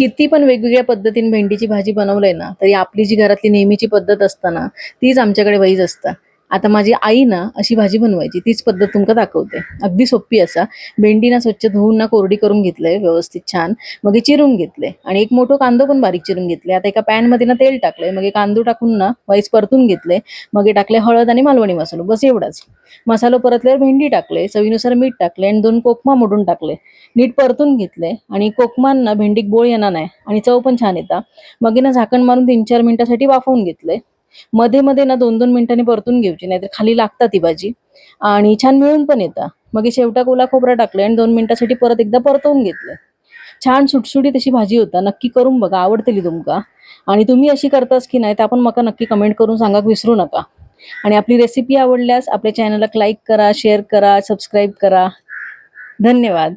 किती पण वेगवेगळ्या पद्धतीने भेंडीची भाजी बनवलंय ना तरी आपली जी घरातली नेहमीची पद्धत असताना तीच आमच्याकडे वैज असतं आता माझी आई ना अशी भाजी बनवायची तीच पद्धत तुमका दाखवते. अगदी सोपी असा. भेंडी ना स्वच्छ धुवून ना कोरडी करून घेतलंय व्यवस्थित छान. मग हे चिरून घेतले. आणि एक मोठं कांदो पण बारीक चिरून घेतले. आता एका पॅनमध्ये ना तेल टाकलंय. मग हे कांदो टाकून ना वाईस परतून घेतले. मग हे टाकले हळद आणि मालवणी मसालो. बस एवढाच. मसालो परतल्यावर भेंडी टाकले. चवीनुसार मीठ टाकले आणि दोन कोकमा मोडून टाकले. नीट परतून घेतले. आणि कोकमांना भेंडीक बोळ येणार नाही. आणि चव पण छान येतात मग ना झाकण मारून तीन चार मिनिटासाठी वाफवून घेतले. मध्ये मध्ये ना दोन दोन मिनिटांनी परतून घ्यायची नाहीतर खाली लागतात ती भाजी. आणि छान मिळून पण येतं. मग शेवटा ओला खोबरा टाकले आणि दोन मिनिटासाठी परत एकदा परतवून घेतलं छान सुटसुटीत अशी भाजी होता. नक्की करून बघा आवडतेली तुमका. आणि तुम्ही अशी करतास की नाही तर आपण मका नक्की कमेंट करून सांगा विसरू नका. आणि आपली रेसिपी आवडल्यास आपल्या चॅनलला लाईक करा शेअर करा सबस्क्राईब करा. धन्यवाद.